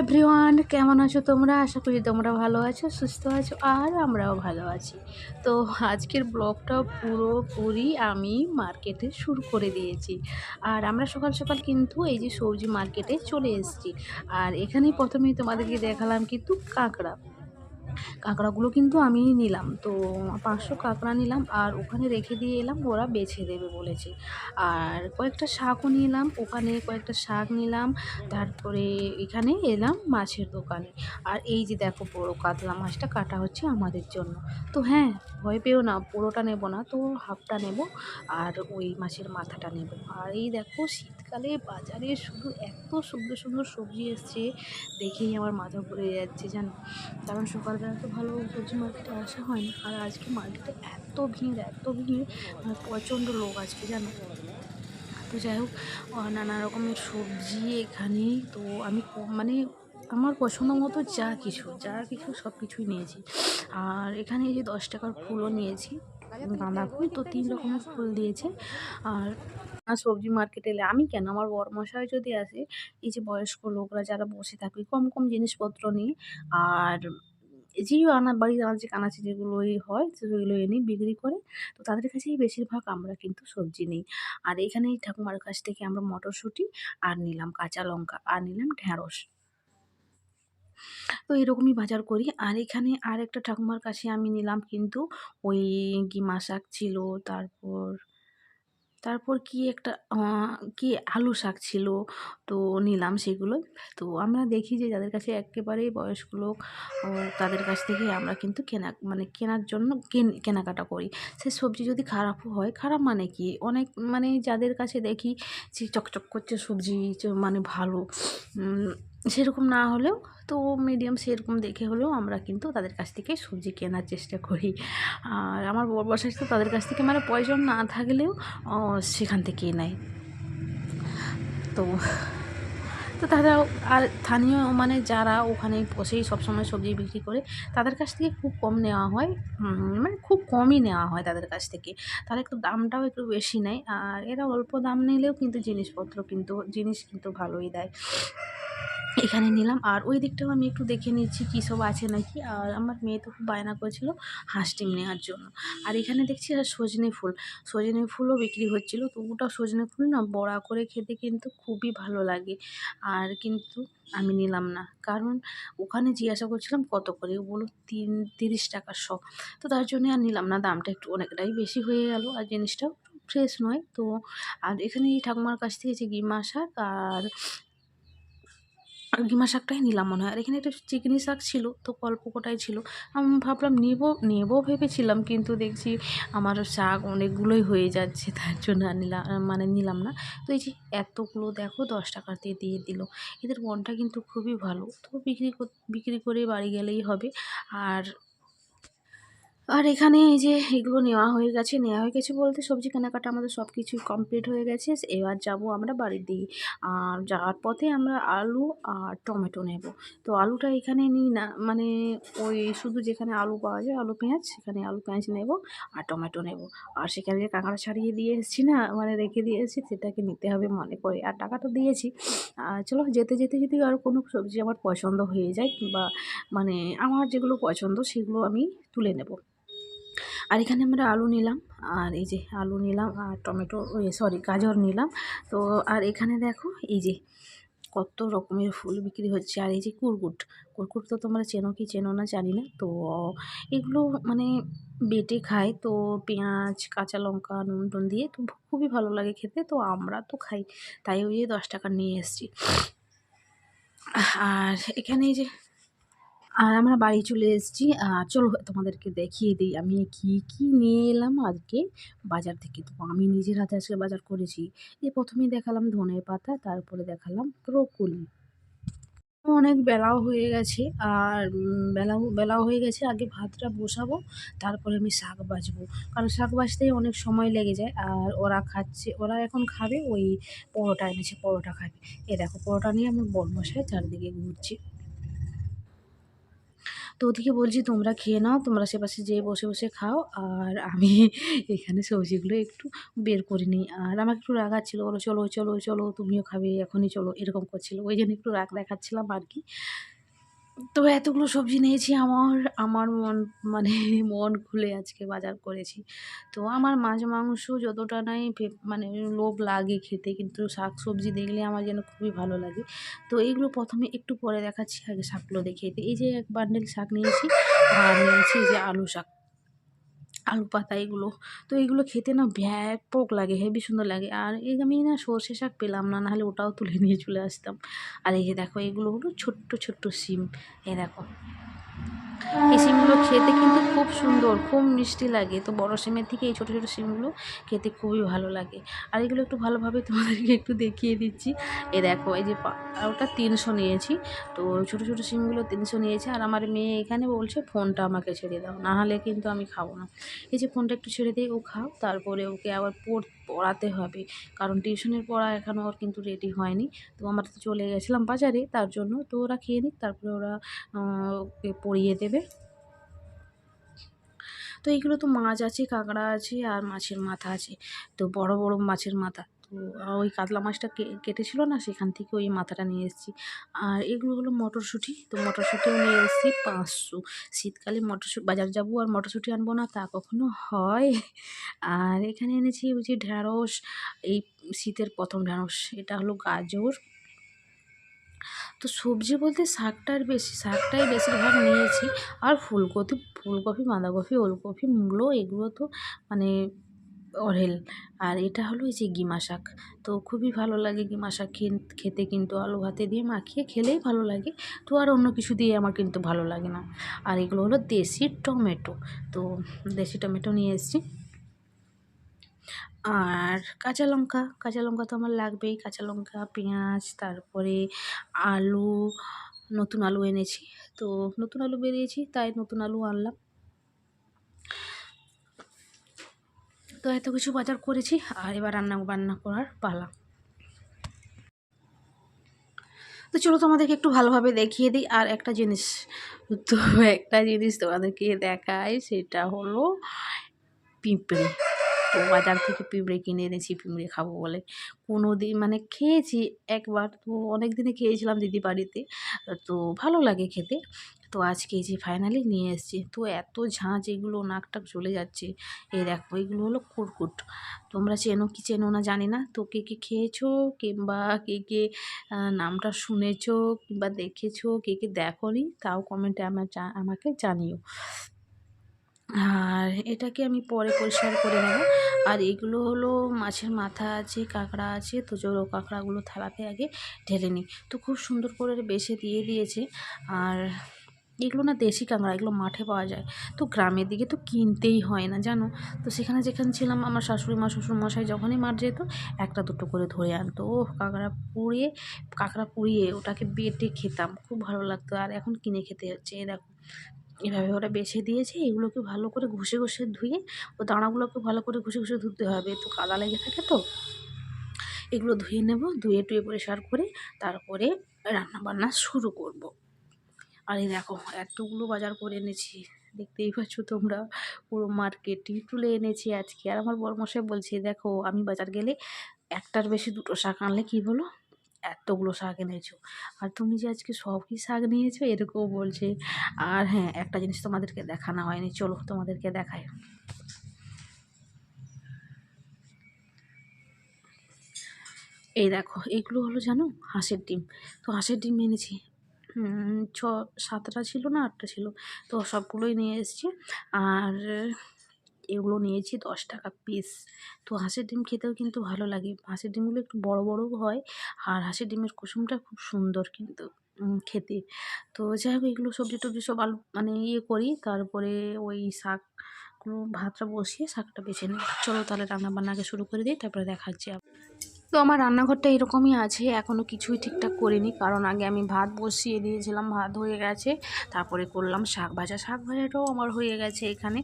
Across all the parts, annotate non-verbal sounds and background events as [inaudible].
Everyone কেমন আছো তোমরা? আশা করি তোমরা ভালো আছো, সুস্থ আছো, আর আমরাও ভালো আছি। তো আজকের ব্লগটা পুরোপুরি আমি মার্কেটে শুরু করে দিয়েছি। আর আমরা সকাল সকাল কিন্তু এই যে সবজি মার্কেটে চলে এসেছি। আর এখানেই প্রথমেই তোমাদেরকে দেখালাম কিন্তু কাঁকড়া। কাঁকড়াগুলো কিন্তু আমি নিলাম। তো পাঁচশো কাঁকড়া নিলাম আর ওখানে রেখে দিয়ে এলাম, ওরা বেছে দেবে বলেছে। আর কয়েকটা শাকও নিলাম, ওখানে কয়েকটা শাক নিলাম, তারপরে এখানে এলাম মাছের দোকানে। আর এই যে দেখো বড় কাতলা মাছটা কাটা হচ্ছে আমাদের জন্য। তো হ্যাঁ ভয় পেও না, পুরোটা নেব না, তো হাফটা নেব আর ওই মাছের মাথাটা নেব। আর এই দেখো শীতকালে বাজারে শুধু এত সুন্দর সুন্দর সবজি এসছে, দেখেই আমার মাথা ঘুরে যাচ্ছে জানো। কারণ সকালবেলা তো ভালো সবজি মার্কেটে আসা হয় না আর আজকে মার্কেটে এত ভিড় এত ভিড় মানে প্রচণ্ড লোক আজকে জানো। তো যাই হোক নানা রকমের সবজি এখানে তো আমি মানে আমার পছন্দ মতো যা কিছু যা কিছু সব কিছুই নিয়েছি। আর এখানে যে দশ টাকার ফুলও নিয়েছি। গাঁদা ফুল তো তিন রকমের ফুল দিয়েছে। আর সবজি মার্কেটে এলে আমি কেন? আমার বরমশাই যদি আসে, এই যে বয়স্ক লোকরা যারা বসে থাকে, কম কম জিনিসপত্র নিয়ে। আর যেই আনা বাড়ির আনাচে কানাচে যেগুলোই হয় সেগুলো এনে বিক্রি করে, তো তাদের কাছেই বেশিরভাগ আমরা কিন্তু সবজি নিই। আর এখানে ঠাকুমার কাছ থেকে আমরা মটরশুঁটি আর নিলাম কাঁচা লঙ্কা আর নিলাম ঢ্যাঁড়স তো এরকমই বাজার করি। আর এখানে আর একটা ঠাকুমার কাছে আমি নিলাম কিন্তু ওই গিমা শাক ছিল, তারপর তারপর কি একটা কি আলু শাক ছিল, তো নিলাম সেগুলো। তো আমরা দেখি যে যাদের কাছে একেবারেই বয়স্ক লোক তাদের কাছ থেকে আমরা কিন্তু কেনা মানে কেনার জন্য কেনাকাটা করি। সে সবজি যদি খারাপও হয়, খারাপ মানে কি? অনেক মানে যাদের কাছে দেখি যে চকচক করছে সবজি মানে ভালো সেরকম না হলেও, তো মিডিয়াম সেরকম দেখে হলেও আমরা কিন্তু তাদের কাছ থেকে সবজি কেনার চেষ্টা করি। আর আমার বসার তো তাদের কাছ থেকে মানে প্রয়োজন না থাকলেও সেখান থেকেই নেয়। তো তো তারা আর স্থানীয় মানে যারা ওখানে বসেই সবসময় সবজি বিক্রি করে, তাদের কাছ থেকে খুব কম নেওয়া হয়। মানে খুব কমই নেওয়া হয় তাদের কাছ থেকে। তাহলে একটু দামটাও একটু বেশি নেয়। আর এরা অল্প দাম নিলেও কিন্তু জিনিসপত্র কিন্তু, জিনিস কিন্তু ভালোই দেয়। এখানে নিলাম। আর ওই দিকটাও আমি একটু দেখে নিচ্ছি কী সব আছে নাকি। আর আমার মেয়ে তো খুব বায়না করেছিল হাঁস ডিম নেওয়ার জন্য। আর এখানে দেখছি আর সজনে ফুল। সজনে ফুলও বিক্রি হচ্ছিল। তো ওটা সজনে ফুল না বড়া করে খেতে কিন্তু খুবই ভালো লাগে। আর কিন্তু আমি নিলাম না। কারণ ওখানে জিজ্ঞাসা করছিলাম, কত করে? বলো তিন, তিরিশ টাকা শ তো তার জন্য আর নিলাম না। দামটা একটু অনেকটাই বেশি হয়ে গেল। আর জিনিসটাও ফ্রেশ নয়। তো আর এখানে এই ঠাকুমার কাছ থেকে যে গিমা শাক আর ডিমা শাকটাই নিলাম মনে হয়। আর এখানে একটা চিকনি শাক ছিল, তো অল্প কোটাই ছিল। আমি ভাবলাম নেব নেব ভেবেছিলাম, কিন্তু দেখছি আমার শাক অনেকগুলোই হয়ে যাচ্ছে, তার জন্য আর নিলাম মানে নিলাম না। তো এই যে এতগুলো, দেখো, দশ টাকাতে দিয়ে দিল। এদের মনটা কিন্তু খুবই ভালো। তো বিক্রি বিক্রি করে বাড়ি গেলেই হবে। আর আর এখানে এই যে এগুলো নেওয়া হয়ে গেছে, নেওয়া হয়ে গেছে বলতে সবজি কেনাকাটা আমাদের সব কিছুই কমপ্লিট হয়ে গেছে। এবার যাব আমরা বাড়ির দিকে। আর যাওয়ার পথে আমরা আলু আর টমেটো নেব। তো আলুটা এখানে নিই না মানে ওই শুধু যেখানে আলু পাওয়া যায়, আলু পেঁয়াজ, সেখানে আলু পেঁয়াজ নেব আর টমেটো নেব। আর সেখানে যে কাঁকড়া ছাড়িয়ে দিয়ে এসেছি না মানে রেখে দিয়ে এসেছি, সেটাকে নিতে হবে মনে করে। আর টাকাটা দিয়েছি। আর চলো যেতে যেতে যদি আর কোনো সবজি আমার পছন্দ হয়ে যায় বা মানে আমার যেগুলো পছন্দ সেগুলো আমি তুলে নেব। আর এখানে আমরা আলু নিলাম, আর এই যে আলু নিলাম, আর টমেটো সরি গাজর নিলাম। তো, আর এখানে দেখো, এই যে কত রকমের ফুল বিক্রি হচ্ছে, আর এই যে কুরকুট। কুরকুট তো তোমরা চেনো কি চেনো না জানি না। তো, এগুলো মানে বেটে খায়, তো পেঁয়াজ, কাঁচা লঙ্কা, নুন টুন দিয়ে তো খুবই ভালো লাগে খেতে, তো আমরা তো খাই। তাই ওই দশ টাকা নিয়ে এসছি। আর এখানে এই যে আর আমরা বাড়ি চলে এসেছি। আর চলো তোমাদেরকে দেখিয়ে দিই আমি কি কি নিয়ে এলাম আজকে বাজার থেকে। তো আমি নিজের হাতে আজকে বাজার করেছি। এই প্রথমেই দেখালাম ধনে পাতা, তারপরে দেখালাম ব্রোকলি। অনেক বেলাও হয়ে গেছে আর বেলাও বেলাও হয়ে গেছে। আগে ভাতটা বসাবো, তারপরে আমি শাক বাছবো কারণ শাক বাজতেই অনেক সময় লেগে যায়। আর ওরা খাচ্ছে, ওরা এখন খাবে ওই পরোটা এনেছে, পরোটা খাবে। এ দেখো, পরোটা নিয়ে আমি বড় মশাই চারিদিকে ঘুরছি। তো ওদিকে বলছি, তোমরা খেয়ে নাও, তোমরা সেপাশে যেয়ে বসে বসে খাও। আর আমি এখানে সবজিগুলো একটু বের করে নিই। আর আমাকে একটু রাগাচ্ছিলো বলো চলো চলো চলো, তুমিও খাবে, এখনই চলো। এরকম করছিল। ওই জন্য একটু রাগ দেখাচ্ছিলাম আর কি। তো এতগুলো সবজি নিয়েছি, আমার আমার মন মানে [laughs] মন খুলে আজকে বাজার করেছি। তো আমার মাছ, মাংস যতটা নাই মানে লোভ লাগে খেতে, কিন্তু শাক সবজি দেখলে আমার যেন খুবই ভালো লাগে। তো এইগুলো প্রথমে একটু পরে দেখাচ্ছি, আগে শাকগুলো দেখিয়ে এই যে এক বান্ডেল শাক নিয়েছি, আর নিয়েছি যে আলু শাক। আলু পাতা এগুলো। তো এগুলো খেতে না ব্যাপক লাগে হেভি সুন্দর লাগে। আর এই আমি না সর্ষে শাক পেলাম না, নাহলে ওটাও তুলে নিয়ে চলে আসতাম। আর এই দেখো, এগুলো হলো ছোট্ট ছোট্ট সিম। এ দেখো। এই সিমগুলো খেতে কিন্তু খুব সুন্দর, খুব মিষ্টি লাগে। তো বড় সিমের থেকে এই ছোটো ছোটো সিমগুলো খেতে খুবই ভালো লাগে। আর এগুলো একটু ভালোভাবে তোমাদেরকে একটু দেখিয়ে দিচ্ছি। এ দেখো, এই যে ওটা তিনশো নিয়েছি। তো ছোটো ছোটো সিমগুলো তিনশো নিয়েছে। আর আমার মেয়ে এখানে বলছে, ফোনটা আমাকে ছেড়ে দাও, না হলে কিন্তু আমি খাব না। এই যে ফোনটা একটু ছেড়ে দিয়ে ও খাও, তারপরে ওকে আবার পড় পড়াতে হবে। কারণ টিউশনের পড়া এখনও ওর কিন্তু রেডি হয়নি। তো আমরা তো চলে গেছিলাম বাজারে, তার জন্য তো ওরা খেয়ে নিক, তারপরে ওরা ওকে পড়িয়ে দেবে। তো এইগুলো তো মাছ আছে, কাঁকড়া আছে, আর মাছের মাথা আছে। তো বড় বড় মাছের মাথা। ওই কাতলা মাছটা কেটেছিল না, সেখান থেকে ওই মাথাটা নিয়ে এসেছি। আর এগুলো হলো মটরশুঁটি, তো মটরশুঁটিও নিয়ে এসেছি পাঁচশো। শীতকালে মটরশুঁটি বাজার যাব আর মটরশুঁটি আনব না, তা কখনো হয়। আর এখানে এনেছি ওই যে ঢ্যাঁড়স, এই শীতের প্রথম ঢ্যাঁড়স, এটা হলো গাজর। তো সবজি বলতে শাকটার বেশি, শাকটাই বেশিরভাগ নিয়েছি। আর ফুলকপি ফুলকপি, বাঁধাকপি, ওলকপি, মূলো, এগুলো তো মানে অঢেল। আর এটা হলো এই যে গিমা শাক। তো খুবই ভালো লাগে গিমা শাক খেতে কিন্তু আলু ভাতে দিয়ে মাখিয়ে খেলেই ভালো লাগে। তো আর অন্য কিছু দিয়ে আমার কিন্তু ভালো লাগে না। আর এগুলো হলো দেশি টমেটো। তো দেশি টমেটো নিয়ে এসেছি। আর কাঁচা লঙ্কা কাঁচা লঙ্কা তো আমার লাগবেই। কাঁচা লঙ্কা, পেঁয়াজ, তারপরে আলু, নতুন আলু এনেছি। তো নতুন আলু বেরিয়েছি, তাই নতুন আলু আনলাম। তো এত কিছু বাজার করেছি, আর এবার রান্না বান্না করার পালা। তো চলো তোমাদেরকে একটু ভালোভাবে দেখিয়ে দিই, আর একটা জিনিস, তো একটা জিনিস তোমাদেরকে দেখায় সেটা হলো পিঁপড়ে। তো বাজার থেকে পিঁপড়ে কিনে এনেছি, পিঁপড়ে খাব বলে। কোনো দিন মানে খেয়েছি একবার, তো অনেক দিনে খেয়েছিলাম দিদি বাড়িতে, তো ভালো লাগে খেতে। তো আজকে যে ফাইনালি নিয়ে এসেছি, তো এত ঝাঁঝ এগুলো নাক টাক চলে যাচ্ছে। এই দেখো, এগুলো হলো কুরকুট। তোমরা চেনো কি চেনো না জানি না। তো কে কে খেয়েছো, কিংবা কে কে নামটা শুনেছো, কিংবা দেখেছ, কে কে দেখোনি, তাও কমেন্টে আমার আমাকে জানিও। আর এটাকে আমি পরে পরিষ্কার করে নেব। আর এগুলো হলো মাছের মাথা আছে, কাঁকড়া আছে, তো জোরো কাঁকড়াগুলো থালাতে আগে ঢেলে নিই। তো খুব সুন্দর করে বেছে দিয়ে দিয়েছে। আর এগুলো না দেশি কাঁকড়া, এগুলো মাঠে পাওয়া যায়। তো গ্রামের দিকে তো কিনতেই হয় না, জানো? তো সেখানে যেখানে ছিলাম, আমার শাশুড়ি মা শ্বশুর মশাই যখনই মাঠ যেত, একটা দুটো করে ধরে আনতো। ও কাঁকড়া পুড়িয়ে কাঁকড়া পুড়িয়ে ওটাকে বেটে খেতাম। খুব ভালো লাগতো। আর এখন কিনে খেতে হচ্ছে দেখো। এভাবে ওরা বেছে দিয়েছে, এগুলোকে ভালো করে ঘষে ঘষে ধুয়ে, ও দানাগুলোকে ভালো করে ঘষে ঘষে ধুতে হবে। তো কাদা লেগে থাকে তো, এগুলো ধুয়ে নেব, ধুয়ে টুয়ে পরিষ্কার করে তারপরে রান্না বান্না শুরু করব। আর এই দেখো, এতগুলো বাজার করে এনেছি। দেখতেই পাচ্ছ তোমরা, পুরো মার্কেটই তুলে এনেছি আজকে। আর আমার বড়মশাই বলছে, দেখো, আমি বাজার গেলে একটার বেশি দুটো শাক আনলে কি বলো? এতগুলো শাক এনেছো। আর তুমি যে আজকে সব কি শাক নিয়েছো এরকম বলছে। আর হ্যাঁ একটা জিনিস তোমাদেরকে দেখানো হয়নি। চলো তোমাদেরকে দেখায় এই দেখো, এগুলো হলো জানো হাঁসের ডিম। তো হাঁসের ডিম এনেছি। ছ, সাতটা ছিল না, আটটা ছিল। তো সবগুলোই নিয়ে এসেছি। আর এগুলো নিয়েছি, দশ টাকা পিস তো হাঁসের ডিম খেতেও কিন্তু ভালো লাগে। হাঁসের ডিমগুলো একটু বড় বড়ও হয় আর হাঁসের ডিমের কুসুমটা খুব সুন্দর কিন্তু খেতে। তো যাই হোক, এগুলো সবজি টবজি সব আলু মানে ইয়ে করি। তারপরে ওই শাক ভাতটা বসিয়ে শাকটা বেছে নিই। চলো তাহলে রান্না বান্নাকে শুরু করে দিই, তারপরে দেখাচ্ছি তো আমার রান্নাঘরটা এরকমই আছে এখনও কিছুই ঠিকঠাক করিনি। কারণ আগে আমি ভাত বসিয়ে দিয়েছিলাম, ভাত হয়ে গেছে। তারপরে করলাম শাক ভাজা। শাক ভাজাটাও আমার হয়ে গেছে এখানে।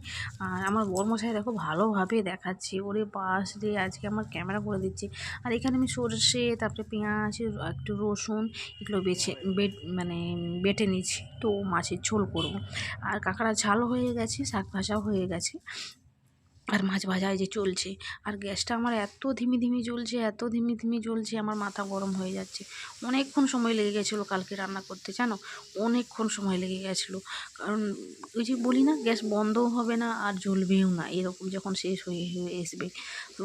আর আমার বরমশাই দেখো ভালোভাবে দেখাচ্ছে। ওরে পাশ দিয়ে আজকে আমার ক্যামেরা করে দিচ্ছে। আর এখানে আমি সর্ষে, তারপরে পেঁয়াজ, একটু রসুন, এগুলো বেছে, বেট মানে বেটে নিচ্ছি। তো মাছের ঝোল করব। আর কাঁকড়া ঝাল হয়ে গেছে, শাক ভাজাও হয়ে গেছে। আর মাছ ভাজা যে চলছে। আর গ্যাসটা আমার এত ধিমি ধিমি জ্বলছে, এত ধিমি ধিমি জ্বলছে, আমার মাথা গরম হয়ে যাচ্ছে। অনেকক্ষণ সময় লেগে গেছিল কালকে রান্না করতে, জানো? অনেকক্ষণ সময় লেগে গেছিল। কারণ ওই যে বলি না, গ্যাস বন্ধও হবে না আর জ্বলবেও না, এরকম যখন শেষ হয়ে হয়ে আসবে। তো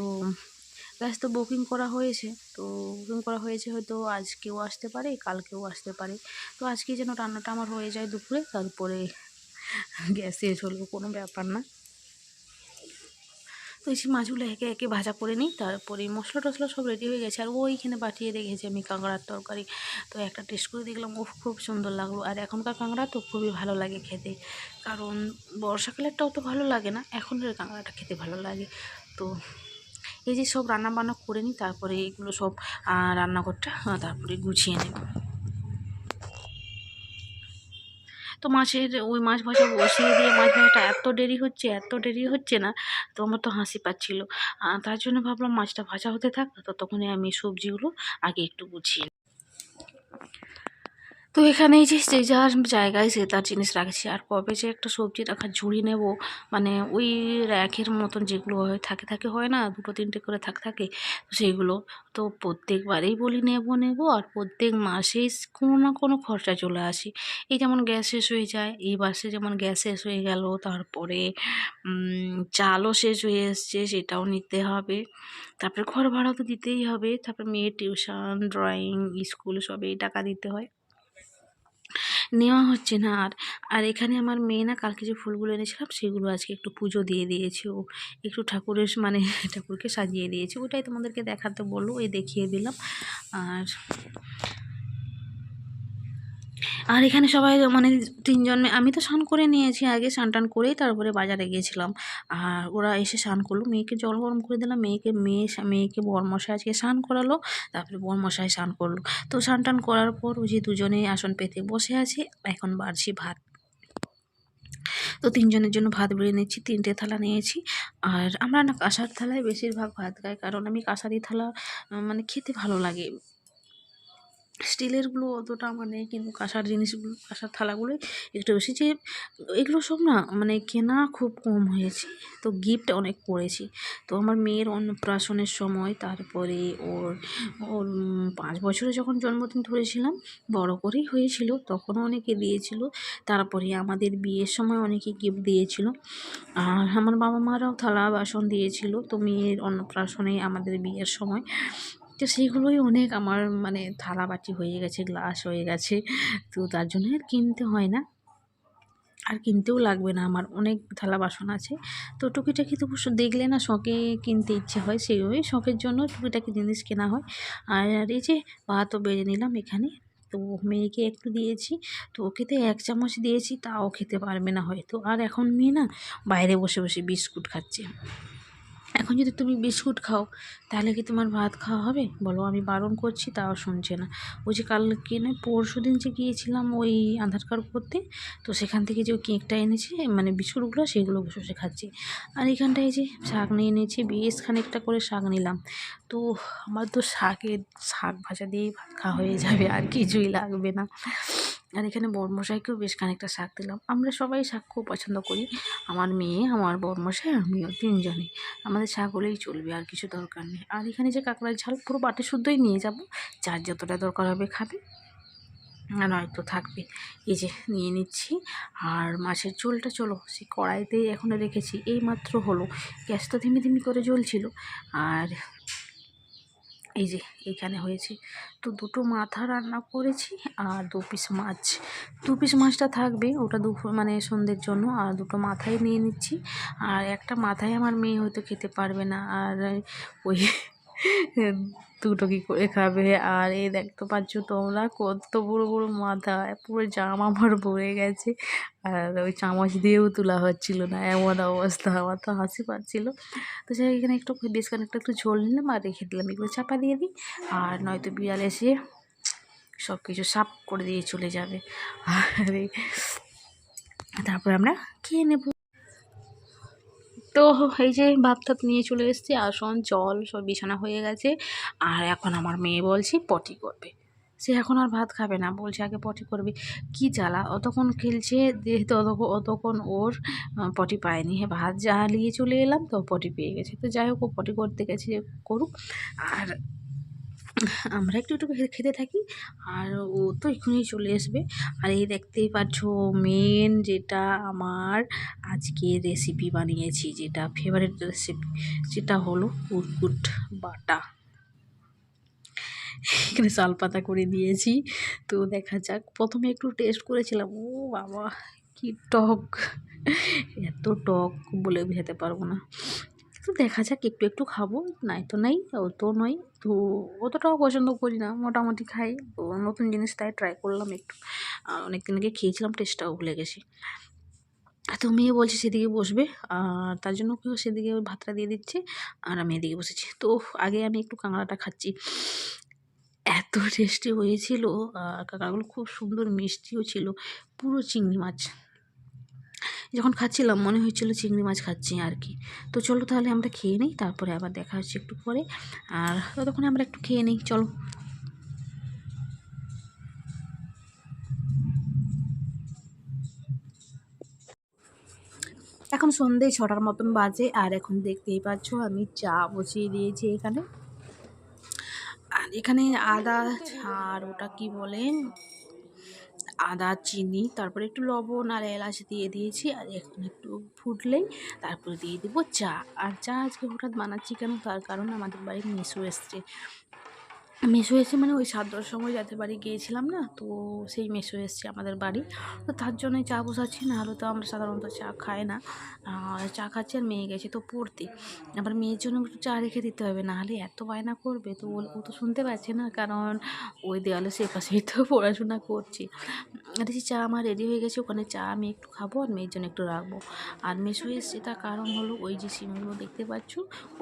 গ্যাস তো বুকিং করা হয়েছে। তো বুকিং করা হয়েছে হয়তো আজকেও আসতে পারে, কালকেও আসতে পারে। তো আজকে যেন রান্নাটা আমার হয়ে যায় দুপুরে, তারপরে গ্যাস শেষ হলো, কোনো ব্যাপার না। তো এই মাছগুলো একে একে ভাজা করে নিই, তারপরে মশলা টশলা সব রেডি হয়ে গেছে। আর ওইখানে পাঠিয়ে রেখেছি আমি কাঁকড়ার তরকারি। তো একটা টেস্ট করে দেখলাম ও খুব সুন্দর লাগল। আর এখনকার কাঁকড়া তো খুবই ভালো লাগে খেতে। কারণ বর্ষাকালেরটাও তো ভালো লাগে না, এখনের কাঁকড়াটা খেতে ভালো লাগে। তো এই যে সব রান্না বান্না করে নিই, তারপরে এগুলো সব রান্নাঘরটা তারপরে গুছিয়ে নেব। তো মাছের ওই মাছ ভাজা বসিয়ে দিয়ে মাছ ভাজাটা এত দেরি হচ্ছে, এত দেরি হচ্ছে না, তো আমার তো হাসি পাচ্ছিল। তার জন্য ভাবলাম মাছটা ভাজা হতে থাক, তো তখনই আমি সবজিগুলো আগে একটু গুছিয়ে তো এখানে এই যে যে যার জায়গায় সে তার জিনিস রাখছি, আর কবে যে একটা সবজি রাখার ঝুড়ি নেব মানে ওই র্যাকের মতন যেগুলো হয়, থাকে থাকে হয় না, দুটো তিনটে করে থাক থাকে সেইগুলো তো প্রত্যেকবারেই বলি নেব নেব, আর প্রত্যেক মাসেই কোনো না কোনো খরচা চলে আসে। এই যেমন গ্যাস শেষ হয়ে যায়, এই বাসে যেমন গ্যাস শেষ হয়ে গেল, তারপরে চালও শেষ হয়ে এসছে, সেটাও নিতে হবে। তারপরে ঘর ভাড়াও তো দিতেই হবে, তারপরে মেয়ের টিউশন, ড্রয়িং, স্কুল সবেই টাকা দিতে হয়। নেওয়া হচ্ছে না। আর আর এখানে আমার মেয়ে না কালকে যে ফুলগুলো এনেছিলাম সেগুলো আজকে একটু পুজো দিয়ে দিয়েছে। ও একটু ঠাকুরের মানে [laughs] ঠাকুরকে সাজিয়ে দিয়েছে। ওটাই তোমাদেরকে দেখাতে বলল ওই দেখিয়ে দিলাম। আর আর এখানে সবাই মানে তিনজন আমি তো স্নান করে নিয়েছি, আগে স্নান টান করেই তারপরে বাজারে গিয়েছিলাম। আর ওরা এসে স্নান করল, মেয়েকে জল গরম করে দিলাম, মেয়েকে মেয়ে মেয়েকে বরমশাই আজকে স্নান করালো, তারপরে বরমশাই স্নান করল। তো স্নান টান করার পর ওই যে দুজনে আসন পেতে বসে আছে, এখন বাড়ছি ভাত। তো তিনজনের জন্য ভাত বেড়ে নিচ্ছি, তিনটে থালা নিয়েছি। আর আমরা না কাঁসার থালায় বেশিরভাগ ভাত খাই, কারণ আমি কাঁসারি থালা মানে খেতে ভালো লাগে। স্টিলেরগুলো অতটা নেই কিন্তু কাঁসার জিনিসগুলো কাঁসার থালাগুলোই একটু বেশি। যে এগুলো সব না মানে কেনা খুব কম হয়েছে। তো গিফট অনেক করেছি। তো আমার মেয়ের অন্নপ্রাশনের সময়, তারপরে ওর ওর পাঁচ বছরে যখন জন্মদিন ধরেছিলাম, বড় করেই হয়েছিল, তখনও অনেকে দিয়েছিল। তারপরে আমাদের বিয়ের সময় অনেকে গিফট দিয়েছিল। আর আমার বাবা মারাও থালা বাসন দিয়েছিল। তো মেয়ের অন্নপ্রাশনে আমাদের বিয়ের সময় তো সেইগুলোই অনেক আমার মানে থালা বাটি হয়ে গেছে, গ্লাস হয়ে গেছে। তো তার জন্য আর কিনতে হয় না। আর কিনতেও লাগবে না, আমার অনেক থালা বাসন আছে। তো টুকিটাকি তো দেখলে না শখে কিনতে ইচ্ছে হয়, সেইভাবেই শখের জন্য টুকিটাকি জিনিস কেনা হয়। আর এই যে ভাতও বেড়ে নিলাম এখানে। তো মেয়েকে একটু দিয়েছি, তো ওকে তো এক চামচ দিয়েছি, তাও খেতে পারবে না হয়তো। আর এখন মেয়ে না বাইরে বসে বসে বিস্কুট খাচ্ছে। এখন যদি তুমি বিস্কুট খাও, তাহলে কি তোমার ভাত খাওয়া হবে? বলো, আমি বারণ করছি, তাও শুনছে না। ওই যে কালকে না, পরশু দিন যে গিয়েছিলাম ওই আধার কার্ড করতে, তো সেখান থেকে যে কেকটা এনেছে মানে বিস্কুটগুলো, সেগুলো বসে বসে খাচ্ছি। আর এখানটায় যে শাক নিয়ে নিয়েছি বেশ খানিকটা করে শাক নিলাম। তো আমার তো শাকের শাক ভাজা দিয়েই ভাত খাওয়া হয়ে যাবে, আর কিছুই লাগবে না। আর এখানে বরমশাইকেও বেশ খানিকটা শাক দিলাম। আমরা সবাই শাক খুব পছন্দ করি। আমার মেয়ে, আমার বরমশাই আমিও তিনজনে। আমাদের শাক হলেই চলবে, আর কিছু দরকার নেই। আর এখানে যে কাঁকড়ার ঝাল, পুরো বাটি শুদ্ধই নিয়ে যাব। যার যতটা দরকার হবে খাবে। আর নয়তো থাকবে। এই যে নিয়ে নিচ্ছি। আর মাছের ঝোলটা চলো সে কড়াইতেই এখনও রেখেছি। এই মাত্র হলো। গ্যাস তো ধিমি ধিমি করে জ্বলছিল। আর এই যে এখানে হয়েছে। তো দুটো মাথা রান্না করেছি আর দু পিস মাছ। দু পিস মাছটা থাকবে, ওটা দুপুর মানে সন্ধ্যের জন্য, আর দুটো মাথায় নিয়ে নিচ্ছি। আর একটা মাথায় আমার মেয়ে হয়তো খেতে পারবে না, আর ওই টুকটুকি করে খাবে? আর এই দেখতে পাচ্ছ তোমরা কত বড় বড় মাথা পুরো জামা আমার ভরে গেছে। আর ওই চামচ দিয়েও তোলা হচ্ছিল না, এমন অবস্থা, আমার তো হাসি পাচ্ছিল। তো যাই এখানে একটু বেশ খানিকটা একটু ঝোল নিলাম আর রেখে দিলাম, এগুলো চাপা দিয়ে দিই। আর নয়তো বিড়াল এসে সব কিছু সাফ করে দিয়ে চলে যাবে। আর তারপরে আমরা খেয়ে নেব। তো এই যে ভাত টাত নিয়ে চলে এসেছি, আসন, জল সব বিছানা হয়ে গেছে। আর এখন আমার মেয়ে বলছে, পটি করবে। সে এখন আর ভাত খাবে না, বলছে, আগে পটি করবে। কি জ্বালা? অতক্ষণ খেলছে যেহেতু অতক্ষণ ওর পটি পায়নি। হ্যাঁ ভাত জ্বালিয়ে চলে এলাম, তো পটি পেয়ে গেছে। তো যাই হোক, ও পটি করতে গেছে, করুক। আর আমরা একটু একটু খেতে থাকি, আর ও তো এক্ষুনি চলে আসবে। আর এই দেখতেই পাচ্ছ মেন যেটা আমার আজকে রেসিপি বানিয়েছি, যেটা ফেভারিট রেসিপি যেটা হলো কুটকুট বাটা। এখানে শাল পাতা করে দিয়েছি। তো দেখা যাক, প্রথমে একটু টেস্ট করেছিলাম, ও বাবা, কি টক, এত টক বলে বোঝাতে পারব না। তো দেখা যাক, একটু একটু খাব। নাই তো নাই, অত নয়। তো অতটাও পছন্দ করি না, মোটামুটি খাই। তো নতুন জিনিস তাই ট্রাই করলাম একটু। আর অনেকদিন আগে খেয়েছিলাম টেস্টটাও ভুলে গেছি। তো মেয়ে বলছে সেদিকে বসবে। আর তার জন্য কেউ সেদিকে ভাতটা দিয়ে দিচ্ছে। আর আমি এদিকে বসেছি। তো আগে আমি একটু কাঁকড়াটা খাচ্ছি। এত টেস্টি হয়েছিল। আর কাঁকড়াগুলো খুব সুন্দর মিষ্টিও ছিল। পুরো চিংড়ি মাছ। যখন খাচ্ছিলাম, মনে হচ্ছিল চিংড়ি মাছ খাচ্ছি আর কি তো চলো তাহলে আমরা খেয়ে নিই, তারপরে আবার দেখা হচ্ছে একটু পরে। আর ততক্ষণে আমরা একটু খেয়ে নিই, চলো। এখন সন্ধে ছটার মতন বাজে, আর এখন দেখতেই পাচ্ছ আমি চা বসিয়ে দিয়েছি এখানে। আর এখানে আদা, আর ওটা কি বলে? আদা, চিনি, তারপরে একটু লবণ আর এলাচ দিয়ে দিয়েছি আর এখন একটু ফুটলেই তারপরে দিয়ে দেবো চা। আর চা আজকে হঠাৎ বানাচ্ছি কেন? তার কারণ আমাদের বাড়ির মিশো এসছে। মেসো এসে মানে ওই সাত দশ সময় যাদের বাড়ি গিয়েছিলাম না, তো সেই মেসো এসছে আমাদের বাড়ি। তো তার জন্যই চা বসাচ্ছি না হলে তো আমরা সাধারণত চা খাই না। চা খাচ্ছি আর মেয়ে গেছে তো পড়তে। আবার মেয়ের জন্য একটু চা রেখে দিতে হবে না হলে এত বায়না করবে। তো ও তো শুনতে পাচ্ছে না, কারণ ওই দেওয়ালে সে পাশেই তো [laughs] পড়াশোনা করছি। আর যে চা আমার রেডি হয়ে গেছে, ওখানে চা আমি একটু খাব আর মেয়ের জন্য একটু রাখব। আর মেশো এসছে, তার কারণ হলো ওই যে সিমগুলো দেখতে পাচ্ছ,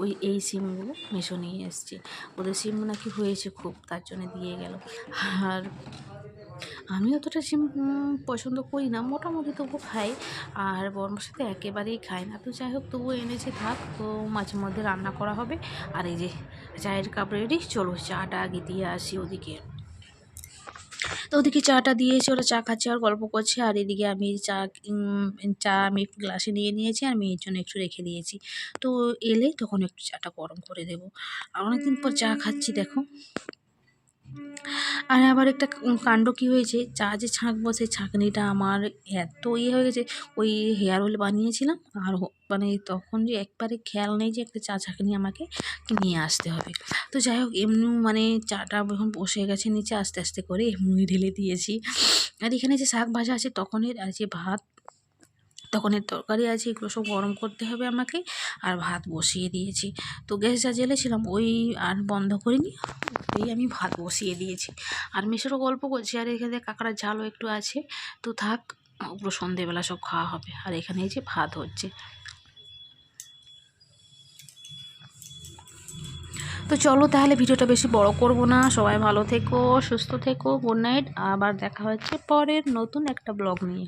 ওই এই সিমগুলো মেশো নিয়ে এসছে। ওদের সিম নাকি হয়েছে খুব, তার জন্য দিয়ে গেল আর আমি অতটা সিম পছন্দ করি না, মোটামুটি তবু খাই। আর বর্মার সাথে একেবারেই খাই না। তো যাই হোক তবু এনেছে, থাক, তো মাঝে মধ্যে রান্না করা হবে। আর এই যে চায়ের কাপ রেডি, চলো চাটা আগে দিয়ে আসি ওদিকে। তো ওদিকে চাটা দিয়েছে, ওরা চা খাচ্ছে, আর গল্প করছে। আর এদিকে আমি চা চা আমি একটু গ্লাসে নিয়ে নিয়েছি, আর মেয়ের জন্য একটু রেখে দিয়েছি। তো এলে তখন একটু চাটা গরম করে দেবো। আর অনেকদিন পর চা খাচ্ছি, দেখো। আর আবার একটা কাণ্ড কী হয়েছে? চা যে ছাঁকবো সেই ছাঁকনিটা আমার এত ইয়ে হয়ে গেছে, ওই হেয়ার অয়েল বানিয়েছিলাম আর মানে তখন যে একবারে খেয়াল নেই যে একটা চা ছাঁকনি আমাকে নিয়ে আসতে হবে। তো যাই হোক এমনি মানে চাটা যখন বসে গেছে নিচে আস্তে আস্তে করে এমনি ঢেলে দিয়েছি। আর এখানে যে শাক ভাজা আছে, তখনের আর যে ভাত, তখনের তরকারি আছে, এগুলো সব গরম করতে হবে আমাকে আর ভাত বসিয়ে দিয়েছি। তো গ্যাস যা জ্বেলেছিলাম, ওই আর বন্ধ করিনি। ওই আমি ভাত বসিয়ে দিয়েছি। আর মেশোরও গল্প করছি আর এখানে কাঁকড়ার ঝালও একটু আছে। তো থাক ওগুলো সন্ধেবেলা সব খাওয়া হবে। আর এখানে এই যে ভাত হচ্ছে। তো চলো তাহলে ভিডিওটা বেশি বড় করব না। সবাই ভালো থেকো, সুস্থ থেকো, গুড নাইট। আবার দেখা হচ্ছে পরের নতুন একটা ব্লগ নিয়ে।